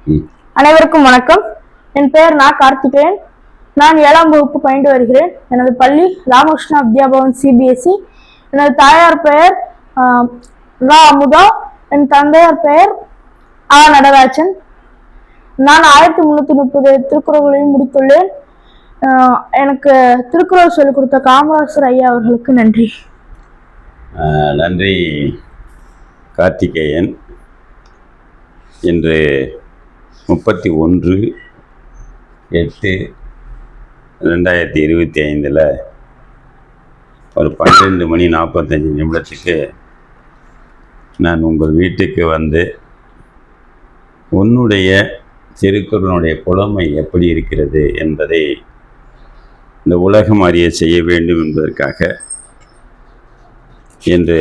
அனைவருக்கும் வணக்கம். என் பெயர் நான் கார்த்திகேயன். நான் ஏழாம் வகுப்பு பயின்று வருகிறேன். எனது பள்ளி ராமகிருஷ்ணா வித்யாபவன் சிபிஎஸ்இ எனது தாயார் பெயர் ரா அமுதா. என் தந்தையார் பெயர் ஆ நடராஜன். நான் ஆயிரத்தி முன்னூத்தி முப்பது திருக்குறள்களையும் முடித்துள்ளேன். எனக்கு திருக்குறள் சொல்லிக் கொடுத்த காமராசர் ஐயா அவர்களுக்கு நன்றி. நன்றி கார்த்திகேயன். இன்று முப்பத்தி ஒன்று எட்டு ரெண்டாயிரத்தி இருபத்தி ஐந்தில் ஒரு பன்னிரெண்டு மணி நாற்பத்தஞ்சு நிமிடத்துக்கு நான் உங்கள் வீட்டுக்கு வந்து உன்னுடைய திருக்குறளுடைய புலமை எப்படி இருக்கிறது என்பதை இந்த உலகம் அறிய செய்ய வேண்டும் என்பதற்காக இன்று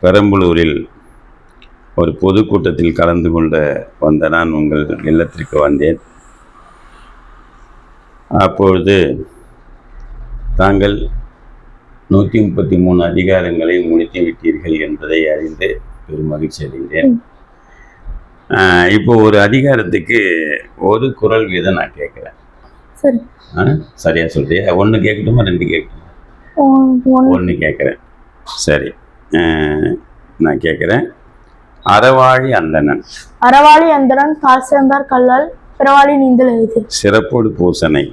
பெரம்பலூரில் ஒரு பொதுக்கூட்டத்தில் கலந்து கொண்ட வந்த நான் உங்கள் இல்லத்திற்கு வந்தேன். அப்பொழுது தாங்கள் நூற்றி முப்பத்தி மூணு அதிகாரங்களை முடித்து விட்டீர்கள் என்பதை அறிந்து பெரும் மகிழ்ச்சி அடைகிறேன் ஆஹ் இப்போ ஒரு அதிகாரத்துக்கு ஒரு குரல் வீதம் நான் கேட்குறேன். சரி. சரியா சொல்றியா? ஒன்று கேட்கட்டுமா ரெண்டு கேட்கட்டுமா? ஒன் ஒன்று கேட்குறேன். சரி. நான் கேட்குறேன். அறவாழி அந்தணன். அறவாளி அந்தரன் கால் சேர்ந்தார் கல்லால் பிறவாளி நீந்தல் எழுது சிறப்போடு பூசனை.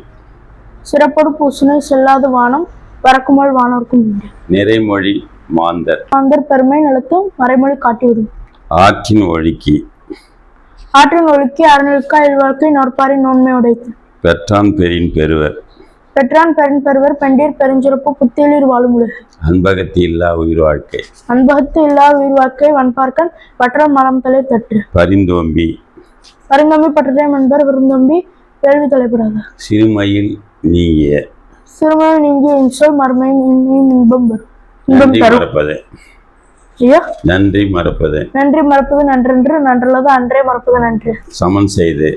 சிறப்பொடு பூசனை செல்லாத வானம் பறக்குமல் வானோர்க்கும் உண்டு. நிறைமொழி மாந்தர். மாந்தர் பெருமை நிலத்தும் மறைமொழி காட்டிவிடும். ஆற்றின் ஒழுக்கி. ஆற்றின் ஒழுக்கி அறநிற்கா இல்வாழ்க்கை நோற்பாரின் நோன்மை உடைத்து பெற்றான் பெரின் பெறுவர் பெற்றான் பெருன் பெறுவர் பெண்டீர் பெருஞ்சிறப்பு புத்தியலீர் வாழும் உலகு. அன்பகத்தி இல்லா உயிர் வாழ்க்கை. அன்பகத்து இல்லா உயிர் வாழ்க்கை வன்பார்க்கன் பற்ற மரம் தலை தட்டு பரிந்தோம்பி. பருந்தம்பி பற்றதே என்பர் விருந்தம்பி கேள்வி தலைப்படாத. சிறுமையில் நீங்கிய. சிறுமை நீங்கிய இன்சொல் இன்மையும் இன்பம் இன்பம் மறப்பது. நன்றி மறப்பது. நன்றி மறப்பது நன்றென்று நன்றல்லது அன்றே மறப்பது நன்று. சமன் செய்து.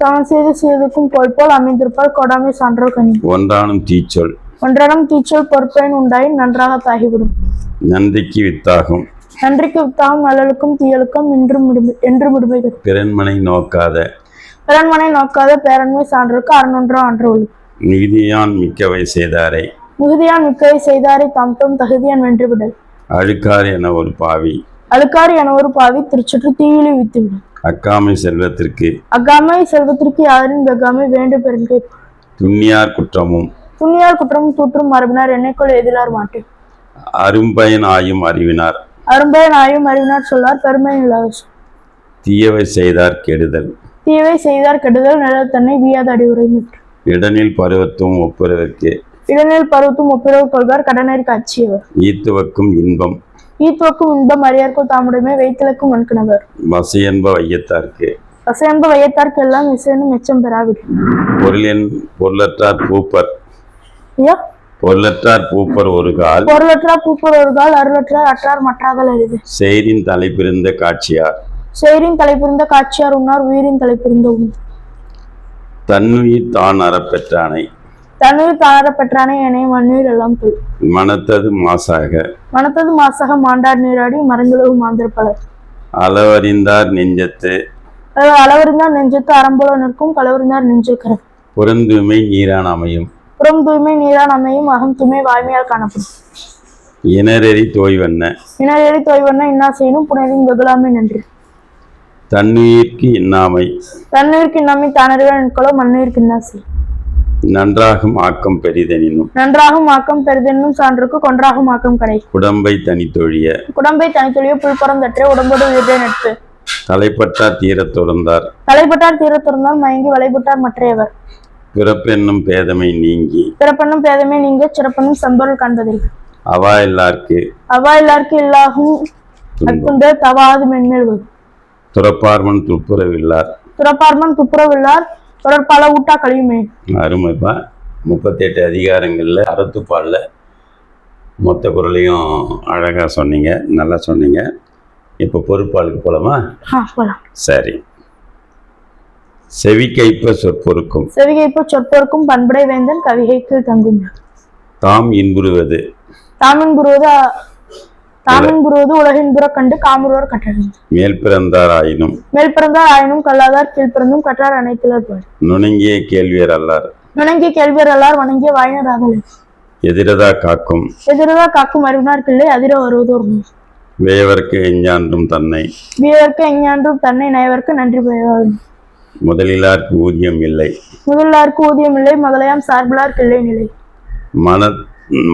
சமன் செய்து செய்துக்கும் போல் போல் அமைந்திருப்பால் கொடாமை சான்றோர் கனி. ஒன்றானும் தீச்சொல். ஒன்றனம் தீச்சல் பொறுப்பேன் உண்டாயின் நன்றாக தாகிவிடும். நன்றிக்கு வித்தாகும். நன்றிக்கு வித்தாகும் நல்லலுக்கும் தீயலுக்கும் இன்றும் என்று விடுமை தரும் பிறன்மனை நோக்காத. பிறன்மனை நோக்காத பேரன்மை சான்றோருக்கு அறநொன்றோ அன்று மிகுதியான் மிக்கவை செய்தாரை. மிகுதியான் மிக்கவை செய்தாரை தாம் தம் தகுதியான் வென்றுவிடல். அழுக்கார் என ஒரு பாவி. அழுக்காறு என ஒரு பாவி திருச்சுற்று தீயிலி வித்துவிடும். அக்காமை செல்வத்திற்கு அக்காமை செல்வத்திற்கு யாரின் வெகாமை வேண்டு பெருங்கை துண்ணியார் குற்றமும் துணியார் குற்றமும் தூற்றும் மரபினார் என்னைக்குள் எதிரார் மாட்டு அரும்பயன் ஆயும் அறிவினார். அரும்பய நாயும் அறிவினார் சொல்லார் பெருமை இல்லாத. தீயவை செய்தார் கெடுதல். தீவை செய்தார் கெடுதல் நிழல் தன்னை வீயாத அடிவுரை நிற்று இடனில் பருவத்தும் ஒப்புரவிற்கு இடனில் பருவத்தும் ஒப்புரவு கொள்வார் கடனறி காட்சியவர். ஈத்துவக்கும் இன்பம். ஈத்துவக்கும் இன்பம் அறியார்க்கும் தாமுடைமை வைத்திலக்கும் மண்கிணவர் வசையன்ப வையத்தார்க்கு. வசையன்ப வையத்தார்க்கு எல்லாம் இசைனும் எச்சம் பெறாவிடு. பொருளின் பொருளற்றார் பூப்பர். ஐயா. பொருளற்றார் பூப்பர் ஒரு கால். பொருளற்றார் பூப்பர் ஒரு கால் அருளற்றார் அற்றார் மற்றாதல் அரிது. செயரின் தலைப்பிருந்த காட்சியார். செயரின் தலைப்பிருந்த காட்சியார் உண்ணார் உயிரின் தலைப்பிருந்த உண். தன்னுயிர் தான் அறப்பெற்றானை. தன்னுயிர் தானர பெற்றானே என மண்ணுயிர் எல்லாம் தொல் மனத்தது மாசாக. மனத்தது மாசக மாண்டார் நீராடி மறைந்துலகு மாந்தர் பலர் அளவறிந்தார் நெஞ்சத்து. அளவறிந்தார் நெஞ்சத்து அறம்போல நிற்கும் களவறிந்தார் நெஞ்சில் கரம் புறந்தூய்மை நீரான் அமையும். புறம் தூய்மை நீரான் அமையும் அகம் தூய்மை வாய்மையால் காணப்படும். இனரெறி தோய்வண்ண. இனரேறி தொய்வண்ண இன்னா செய்யணும் புனரின் வெகுளாமை நன்றி. தன்னுயிர்க்கு இன்னாமை. தன்னுயிருக்கு இன்னாமை தானறிவான் நிற்களோ மண்ணுயிருக்கு இன்னா செய். நன்றாகும் ஆக்கம் பெரிதெனினும். நன்றாகும் ஆக்கம் பெரிதென்னும் சான்றுக்கு கொன்றாகும் ஆக்கம் கடை. உடம்பை தனித்தொழிய. குடம்பை தனித்தொழிய புல்புறம் தற்றே உடம்போடு உயிர்தே நட்பு. தலைப்பட்டார் தீரத் துறந்தார். தலைப்பட்டார் தீர துறந்தால் மயங்கி வலைப்பட்டார் மற்றையவர் பிறப்பென்னும் பேதமை நீங்கி. பிறப்பண்ணும் பேதமே நீங்க சிறப்பண்ணும் செம்பொருள் காண்பதில். அவா எல்லார்க்கு அவா எல்லாருக்கு இல்லாகும் தவாது மென்மேல் துறப்பார்மன் துப்புரவில்லார். துறப்பார்மன் துப்புரவில்லார் தொடர்பால ஊட்டா கழியுமே அருமைப்பா. முப்பத்தெட்டு அதிகாரங்களில் அறத்துப்பாலில் மொத்த குரலையும் அழகாக சொன்னீங்க நல்லா சொன்னீங்க. இப்போ பொறுப்பாளுக்கு போலாமா? சரி. செவிக்கைப்ப சொற்பொருக்கும் செவிகைப்பு சொற்போர்க்கும் பண்படை வேந்தன் கவிகைக்கு தங்கும். தாம் இன்புறுவது. தாமின் குருவது தாமின் புறுவது உலகின் புற கண்டு காமுருவர் கற்றறிந்து. மேல் பிறந்தார் ஆயினும் மேல் பிறந்தார் ஆயினும் கல்லாதார் கீழ் பிறந்தும் கற்றார் அனைத்திலர் பார் நுணங்கிய கேள்வியர் அல்லார். வணங்கிய கேள்வியர் எல்லார் வணங்கிய வாயினர் ஆகலை எதிரதா காக்கும். எதிரதா காக்கும் அறிவினார் கிள்ளை அதிர வருவதோர் நூல். வேவர்க்கு எஞ்சான்றும் தன்னை. வீரர்க்கு எஞ்ஞான்றும் தன்னை நயவர்க்கு நன்றி பெய்வார் முதலிலார்க்கு ஊதியம் இல்லை. முதலாருக்கு ஊதியம் இல்லை முதலையாம் சார்பிலார் கிள்ளை நிலை. மன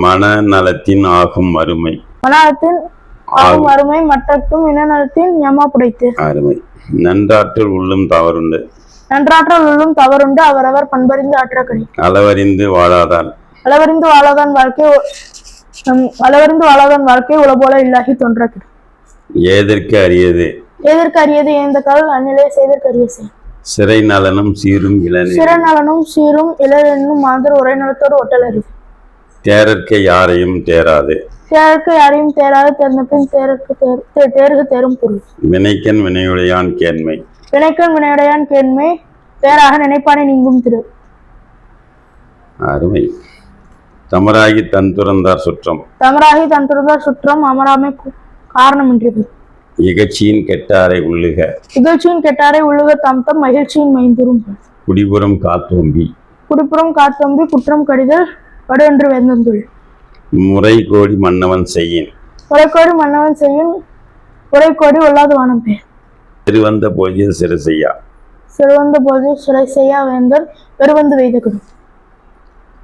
மனநலத்தின் ஆகும் அருமை மனாலத்தின் ஆகும் அருமை மற்றக்கும் இனநலத்தின் யமா புடைத்து. அருமை. நன்றாற்றல் உள்ளும் தவறுண்டு. நன்றாற்றல் உள்ளும் தவறுண்டு அவரவர் பண்பறிந்து ஆற்றக்கடி அளவறிந்து வாழாதான். அளவறிந்து வாழாதான் வாழ்க்கை அளவறிந்து வாழாதான் வாழ்க்கை உல போல இல்லாகி தோன்றக்கிடும் ஏதற்கு அரியது? எதற்கு அறியது ஏந்த கால் அந்நிலை செய்தற்கு அறிய செய். சிறை நலனும் சீரும் இளநீர். சிறநலனும் சீரும் இளரென்னும் மாந்தர் உரை நலத்தோடு ஒட்டல் அறிவு தேரற்க யாரையும் தேராது தேருக்கு யாரையும் தேராது தேர்ந்த பின் தேருக்கு தேருக்கு தேரும் பொருள். வினைக்கன் வினையுடையான் கேண்மை. வினைக்கண் வினையுடையான் கேண்மை பேராக நினைப்பானே நீங்கும் திரு. அருமை. தமராகி தன் துறந்தார் சுற்றம். தமராகி தன் துறந்தார் சுற்றம் அமராமை கு- காரணமின்றி பெறும். இகழ்ச்சியின் கெட்டாரை உள்ளுக. இகழ்ச்சியின் கெட்டாரை உள்ளுக தம் தம் மகிழ்ச்சியின் மைந்தூரும். பெறும். குடிபுறம் காத்தோம்பி. குடிப்புறம் காத்தம்பி குற்றம் கடிதல் வடு என்று வேந்தந்துள். முறை கோடி மன்னவன் செய்யின். உரைக்கோடி மன்னவன் செய்யும் உரைக்கோடி உள்ளாது வானம் பேர். திருவந்த போதிய சிறு செய்யா. சிறுவந்த போது சிலை செய்யா வேந்தர் பெருவந்து வெய்த கடும்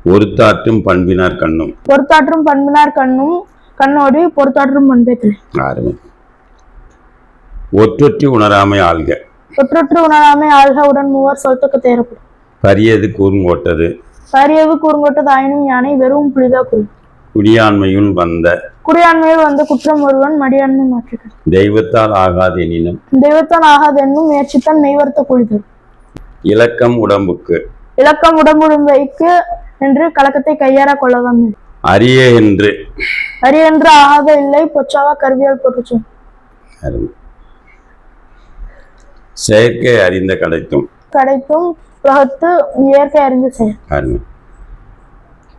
ஒருத்தாற்றும் பண்பினார் கண்ணும். பொறுத்தாற்றும் பண்பினார் கண்ணும் கண்ணோடி பொறுத்தாற்றும் பண்பே திளை அருமை. ஒற்றொற்றி உணராமை ஆள்க. ஒற்றொற்று உணராமை ஆள்க. உடன் மூவர் சொல்தக்க தேரப்படும் பரியது கூர்ங்கோட்டது பரியவு கூறுங்கொட்டது ஆயினும் யானை வெறும் புலிதா குறி குடியாண்மையுள் வந்த குடியாண்மையில் வந்த குற்றம் ஒருவன் மடியாண்மை மாற்றுகிறான் தெய்வத்தால் ஆகாதெனினும் தெய்வத்தான் ஆகாது என்னும் முயற்சித்தான் மெய்வர்த்த குழிதல் இலக்கம் உடம்புக்கு இலக்கம் உடம்புடும்பைக்கு என்று கலக்கத்தை கையாற கொள்ளதான் மேல். அரிய என்று அரியென்று ஆகாத இல்லை பொச்சாவா கருவியால் போட்டுச்சு செயற்கை அறிந்த கிடைத்தும் கிடைத்தும் உலகத்து இயற்கை அறிந்து அருமை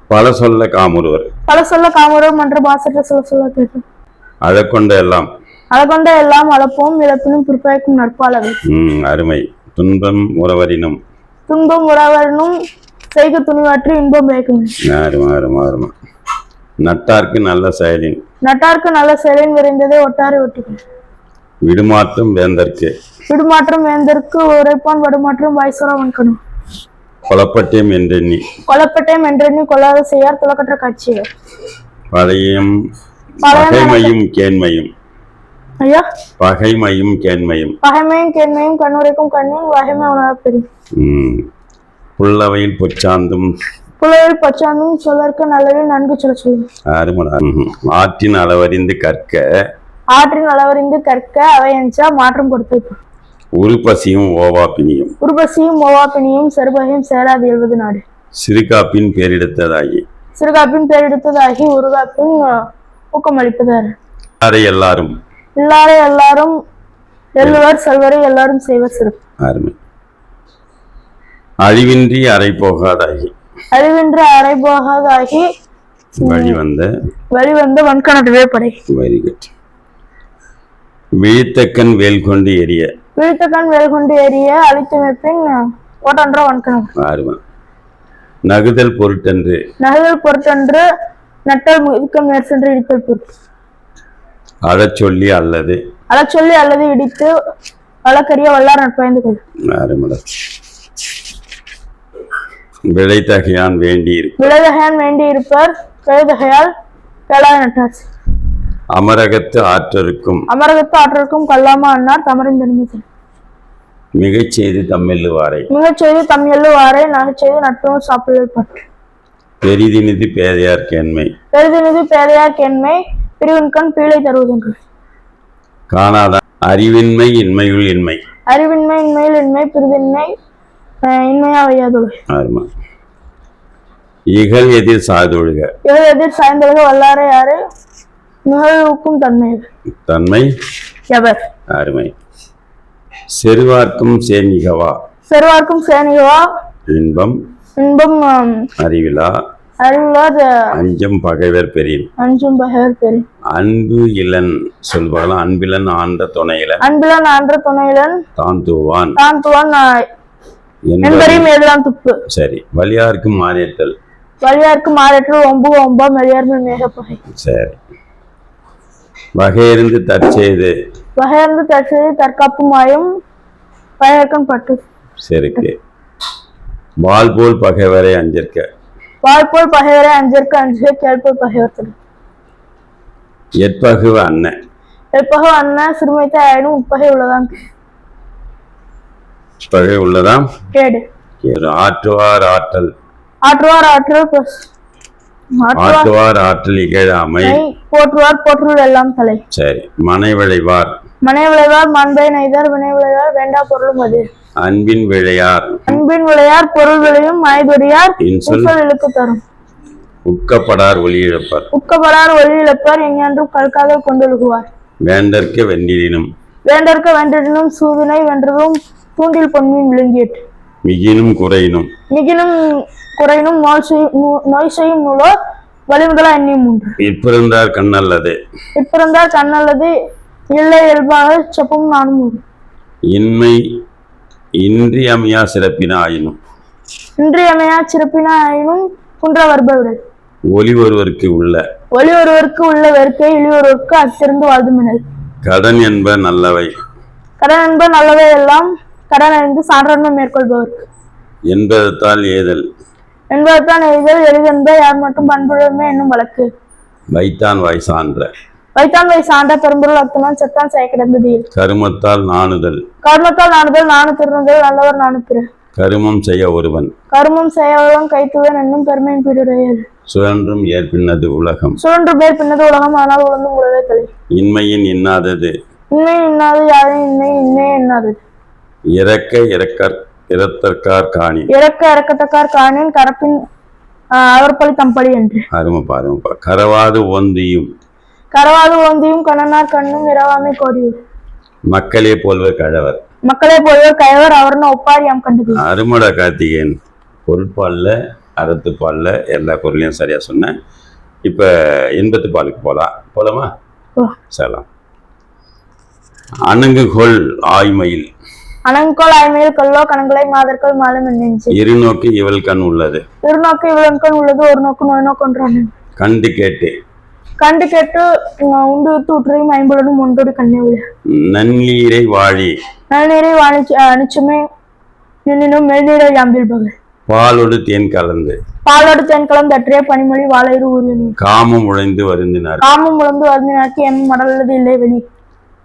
பல சொல்ல காமுறுவர் பல சொல்ல காமரம் மன்ற பாசற்ற சொல்ல சொல்ல கேட்டு அழக்கொண்ட எல்லாம். அழகொண்ட எல்லாம் அளப்போம் இழப்பினும் பிற்பயக்கும் நட்பாளவை ம், அருமை. துன்பம் உறவரினும். துன்பம் உறவரனும் செய்க துணிவாற்றி இன்பம் பயக்கும் அருமை அருமை அருமை. நட்டார்க்கு நல்ல செயலின். நட்டார்க்கு நல்ல செயலின் விரைந்ததை ஒட்டாரை ஒட்டுகள் விடுமாற்றும் வேந்தற்கு விடுமாற்றம் வேந்தற்கு உரைப்பான் வடுமாற்றம் வாய்சோரா வன்கணும் கொலப்பட்டேம் என்றெண்ணி கொல்லப்பட்டேன் என்றெண்ணி கொள்ளாத செய்யார் காட்சியர் பழையும் பழைய பகைமையும் கேண்மையும். ஐயா. பகைமையும் கேண்மையும். பகைமையும் கேண்மையும் கண்ணுரைக்கும் கண்ணின் வகைமை உணரப்பெரி புல்லவையில் பொச்சாந்தும் புலவில் பச்சாந்தும் சொல்லற்கு நல்லவில் நன்கு சொல்ல அருமடா ம்ஹும். ஆற்றின் அளவறிந்து கற்க ஆற்றின் அளவறிந்து கற்க அவை எஞ்சா மாற்றம் கொடுத்து உருப்பசியும் ஓவாப்பினியும் உருபசியும் மோவாப்பினியும் செருபகையும் சேராது எழுவது நாடு. சிறுகாப்பின் பேரிடத்ததாகி சிறுகாப்பின் பேரெடுத்ததாகி உருகாப்பின் ஊக்கமளிப்பதார். யாரை எல்லாரும். எல்லாரும் எல்லாரும் எல்லுவர் செல்வரை எல்லாரும் செய்வர் சிறப்பு அருமை. அழிவின்றி அறை போகாதாகி. அறிவின்றி அறை போகாதாகி வழிவந்த வெளிவந்த வன்கணத்துவே படை. வெரி குட் விழித்தக்கன் வேல் கொண்டு எரிய. விழித்தக்கண் வேல் கொண்டு ஏறிய அழித்துமைப்பின் ஓட்டன்ற வன்கணம் அருமை நகுதல் பொருட்டன்று. நகல் பொருட்டன்று நட்டல் முதுக்கம் நேர்சென்று இடித்தல் பொருட்டு அழச் சொல்லி அல்லது. அழச்சொல்லி அல்லது இடித்து வழக்கறிய வல்லார் நட்பாய்ந்து கொள். அருமட விளைத்தகையான் வேண்டியிருக்கும் விளைதகையான் வேண்டி இருப்பர் கழுதகையால் கேளாய் நட்டார் அமரகத்து ஆற்றருக்கும் அமரகத்து ஆற்றலுக்கும் கல்லாமா அன்னார் தமரின் தனிமை மிகச் செய்து தம்மெல்லுவாரை மிகச் செய்து தம் எல்லுவாரை நகைச் செய்து நட்பும் சாப்பிடல் பற்று. பெரிதினிது பேதையார் கேண்மை. பெரிதினிது பேதையார் கேண்மை பிரிவின்கண் பீழை தருவதென்று. காணாத அறிவின்மை இன்மையுள் இன்மை. அறிவின்மை இன்மையில் இன்மை பிரிதின்மை இன்மையா வையாதொழு. ஆமா. இகழ் எதிர் சாதொழுக இவர் எதிர் சாய்ந்தொழுக வல்லாரை யாரு? நிகழ்வுக்கும் தன்மை. தன்மை? எவர்? அருமை. செருவார்க்கும் சேமிகவா? செருவார்க்கும் சேனிகவா இன்பம். இன்பம் அறிவிலா? அஞ்சம் பகைவர் பெரியன் அஞ்சும் பகைவர் பெரு அன்பு இளன் சொல்வாங்களாம் அன்பிலன் ஆண்ட துணையிலன். அன்பிலன் ஆன்ற துணையிலன். தான் தூவான். தான் துவன் என்பது என்பதையும் எதுதான் துப்பு. சரி. வலியாருக்கு மாறியத்தல் வலியாருக்கு மாறற்று ஒம்பு ஒம்பா மெளியார்மல் மேகப்பகை. சரி. வகையறிந்து தற்செய்து. வகையர்ந்து தற்செய்து தற்காப்புமாயும் பயர்க்கன் பட்டு. செருக்கு. வால் போல் பகைவரை அஞ்சிருக்க வாழ்போல் பகைவரை அஞ்சற்கு அஞ்சு கேள்போல் பகைவர் தரு எற்பகுவ அண்ணன் எப்பக அண்ணா சிறுமைத்த ஆயினும் உட்பகை உள்ளதான் பகை உள்ளதாம். கேடு. ஆற்றுவார் ஆற்றல். ஆற்றுவார் ஆற்றல் பிளஸ் ஆற்றுவார் ஆற்றல் இகழாமை. போற்றுவார் போற்றுள் எல்லாம் தலை. சரி மனை விளைவார். மனை விளைவார் மாண்பை நெய்தார் வினை விளைவார் வேண்டா பொருளும் அது அன்பின் விளையார். அன்பின் விளையார் பொருள் விளையும் மயதுடையார் இழுக்கு தரும். உட்கப்படார் ஒளியிழப்பர் உட்கப்படார் ஒளி இழப்பார் எங்கென்றும் கல்காதல் கொண்டொழுகுவார். வேண்டற்க வெண்டிடினும் வேண்டற்க வென்றினும் சூவினை வென்றதும் தூண்டில் பொன்மீன் விழுங்கிட்டு மிகினும் குறையினும். மிகினும் குறையினும் நோய் செய்யும் நோய் செய்யும் நூலோ வழிமுதலா எண்ணி மூன்று. இப்பிறந்தார் கண்ணல்லது. இப்பிறந்தார் கண்ணல்லது இல்லை இயல்பாக செப்பும் நானும் உண்டு. இன்மை இன்றியமையா சிறப்பின ஆயினும் இன்றியமையா சிறப்பினாயினும் குன்ற வருபவிடல் ஒளி ஒருவருக்கு உள்ள. ஒளி ஒருவருக்கு உள்ள வெறுக்கை இழி ஒருவருக்கு அத்திருந்து வாழ்துமினல் கடன் என்ப நல்லவை. கடன் என்ப நல்லவை எல்லாம் கடன் அறிந்து சான்றன்மை மேற்கொள்பவருக்கு. என்பதத்தால் ஏதல். என்பதுதான் எய்தல் எளிதென்ப யார் மட்டும் பண்புடைமை என்னும் வழக்கு. வைத்தான் வாய் சான்ற. வைத்தான் வை சான்ற பெரும்பொருள் அத்துணன் செத்தான் செய்ய கிடந்தது. கருமத்தால் நாணுதல். கர்மத்தால் நாணுதல் நானு திருநுதல் நல்லவர் நானு பிற கருமம் செய்ய ஒருவன். கருமம் செய்யவன் கைத்துவன் என்னும் பெருமையின் பீடுடையது சுழன்றும் ஏற்பின்னது உலகம். சுழன்று பேர் பின்னது உலகம் ஆனால் உழந்தும் உழவே தலை. இன்மையின் இன்னாதது. இன்மை இன்னாது யாரும் இன்மை இன்மே என்னாது இறக்க இறக்கற் இறத்தற்கார் காணி. இறக்க இறக்கத்தக்கார் காணின் கரப்பின் ஆஹ், அவர் பழி தம்படி என்று அருமப்பா அருமப்பா கரவாது ஒந்தியும் கரவாது ஓந்தியும் கண்ணனார் கண்ணும் இரவாமை கோடியூர் மக்களே போல்வர் கழவர். மக்களே போயவர் கயவர் அவர்னு ஒப்பார் யாம் கண்டது. அருமடா கார்த்திகேயன். பொருட்பாலில் அறத்துப்பாலில் எல்லா பொருளையும் சரியா சொன்னேன் இப்போ எண்பத்து பாலுக்கு போகலாம் போலாமா? ஓ. சலாம். அணுங்குகொள் ஆய்மையில். அனங்கோல் ஆய்மையில் கல்லோ கணங்களை மாதர்கள் மாலம் நெஞ்சு. இருநோக்கு இவள் கண் உள்ளது. இருநோக்கு இவ்வளவுக்கண் உள்ளது ஒரு நோக்கு நோய் நோக்கொன்றான் கண்டு கேட்டு. கண்டு கேட்டு உண்டு உற்றையும் ஐம்பதுடன் ஒன்றோடு கண்ணே உள்ள. நன்னீரை வாழி. நன்னீரை வாணிச்சு அணிச்சுமே நின்னும் மெல்நீரை யாம்பில் பகல் பாலொடு தேன் கலந்து. பாலோடு தென்கலம் தற்றிய பனிமொழி வாழையிறு ஊரியனி காமம் உழைந்து வருந்தினார். காமம் உழந்து வருந்தினாக்கி எம் மடலது இல்லை வெளி.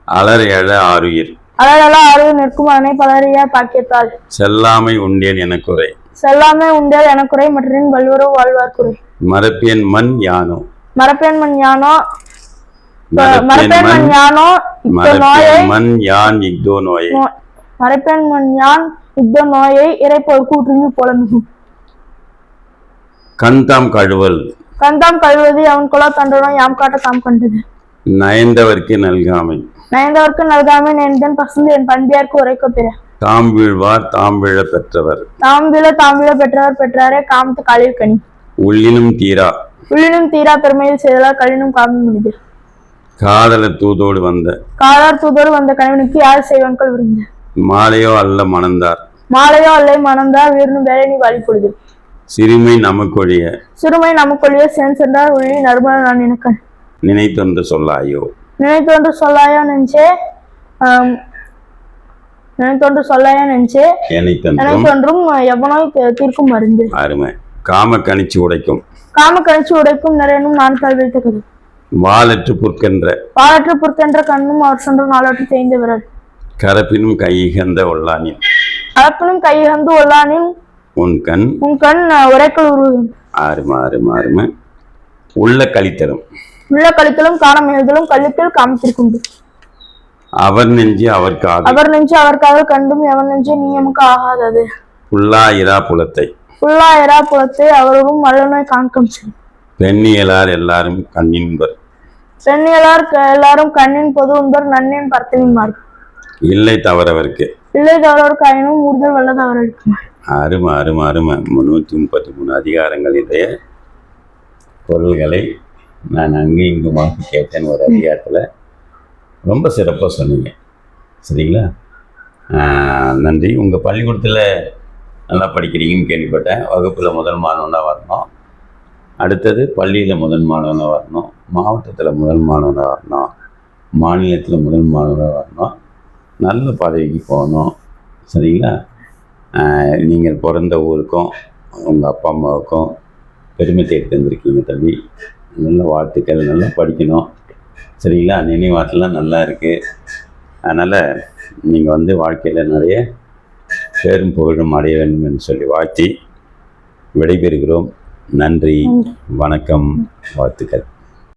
அலர் எழ ஆறுயிர் அழகெல்லாம் ஆறு நிற்கும் அதனை பலரையா பாக்கியத்தால். செல்லாமை உண்டேன் என குறை. செல்லாமே உண்டேல் எனக்குறை மற்றின் வல்லுறவு வாழ்வார் குறை மரப்பேன் மண் யானோ? மரப்பேன் மண் யானோ? மரப்பேன் மண் யானோ? இப்போ நோயை மரப்பேன் மண் யான் இக்தோ நோயை? நோ- மரப்பேன் மண் யான் யுத்த நோயை? இறைப்போர் கூற்றுந்து போல மிகும் கண்தாம் கழுவல். கந்தாம் கழுவது அவன் குலா யாம் காட்ட தாம் கண்டது. நயந்தவர்க்கு நல்காமை. நயந்தவர்க்கு நல்காமை நேர்ந்தன் பசந்து என் பண்பியார்க்கு உரைக்க பிற தாம் வீழ்வார் தாம் விழ பெற்றவர். தாம்பில தாம்பில பெற்றவர் பெற்றாரே காமத்து காலில் கனி உள்ளினும் தீரா. உள்ளினும் தீரா பெருமையில் செய்தலால் கழினும் காமம் முடிது காதல தூதோடு வந்த. காலார் தூதோடு வந்த கணவனுக்கு யார் செய்வான்கள் விருந்த மாலையோ அல்ல மணந்தார். மாலையோ அல்லை மணந்தா வீரனும் வேலை நீ வழி பொழுது. சிறுமை நமக்கொழிய. சிறுமை நமக்குள்ளேயே சென் சென்றார் உள்ளி நறுமண நான் எனக்கன் நினைத்தொன்று சொல்லாயோ. நினைத்தொன்று சொல்லாயோ ஆம், நினைத்தொன்று சொல்லாயோ நெஞ்சே நினைத்தன்றும் எவனோய் தீர்க்கும் மருந்து? அருமை. காம கணிச்சு உடைக்கும். காம கணிச்சு உடைக்கும் நிறையனும் நான் கல்வித்த கதை வாலற்று புற்கென்ற. பாலற்று பொறுத்தென்ற கண்ணும் அவர் சென்ற நாளற்று தேய்ந்த விரல் கரப்பினும் கையிகந்த ஒல்லானின். கலப்பினும் கையகந்து ஒல்லானின் உன் கண் உன் கண் உரைக்கல் உருவதும் ஆறும ஆறும ஆறும. உள்ள கழித்தரும் உள்ள கழித்தலும் காண மிகுதலும் கல்லுக்கில் காமத்திற்குண்டு அவர் நெஞ்சு அவர் அவர் நெஞ்சு அவர் காதல் கண்டும் எவர் நெஞ்சு நீ எமக்கு ஆகாதது புல்லா இரா புலத்தை. புல்லாயிரா புலத்தை அவரும் வல்லநோய் காண்கம் செய். பெண்ணியலார் எல்லாரும் கண்ணின்பர் பெண்ணியலார் எல்லாரும் கண்ணின் பொது உண்பர் நன்னின் பர்த்தனின்மார்கள் இல்லை தவறவருக்கு. இல்லை தவறவருக்கு ஆயினும் ஊர்தல் வல்லது அவர்களுக்கு அருமை அருமை அருமை. முன்னூற்றி முப்பத்தி மூணு அதிகாரங்களிலே பொருள்களை நான் அங்கே இங்குமாக கேட்டேன் ஒரு அதிகாரத்தில். ரொம்ப சிறப்பாக சொன்னீங்க. சரிங்களா? நன்றி. உங்கள் பள்ளிக்கூடத்தில் நல்லா படிக்கிறீங்கன்னு கேள்விப்பட்டேன். வகுப்பில் முதல் மாணவனாக வரணும். அடுத்தது பள்ளியில் முதல் மாணவனாக வரணும். மாவட்டத்தில் முதல் மாணவனாக வரணும். மாநிலத்தில் முதல் மாணவனாக வரணும். நல்ல பதவிக்கு போகணும். சரிங்களா? நீங்கள் பிறந்த ஊருக்கும் உங்கள் அப்பா அம்மாவுக்கும் பெருமை தேடி தந்திருக்கீங்க தம்பி. நல்ல வாழ்த்துக்கள் நல்லா படிக்கணும். சரிங்களா? நினைவாற்றலாம் நல்லா இருக்குது அதனால் நீங்கள் வந்து வாழ்க்கையில் நிறைய பேரும் புகழும் அடைய வேண்டும் என்று சொல்லி வாழ்த்தி விடைபெறுகிறோம். நன்றி. வணக்கம் வாழ்த்துக்கள்.